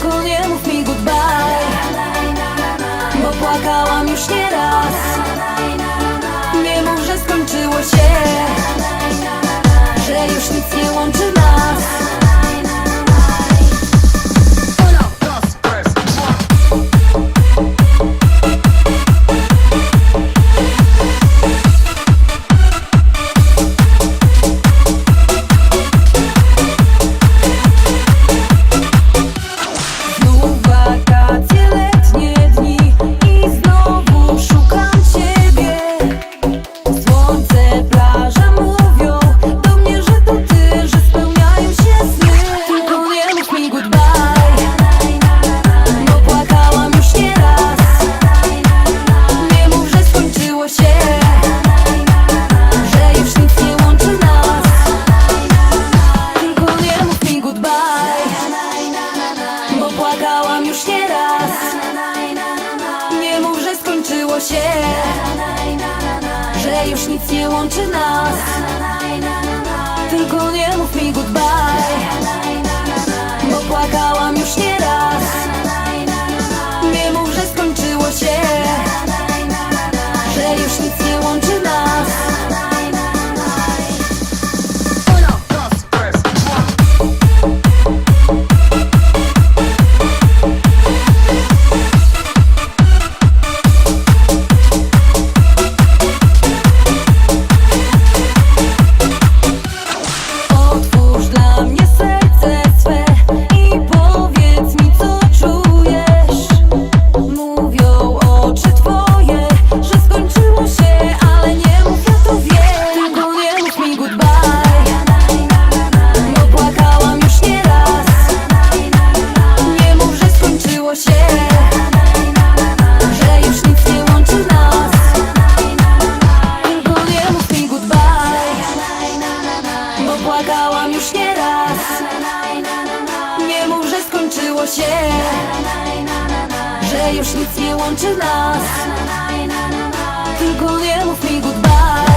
Tylko nie mów mi go się Że już nic nie łączy nas. Tylko nie mów mi goodbye. błagałam już nie raz. Nie mów, że skończyło się Że już nic nie łączy nas. Tylko nie mów mi goodbye.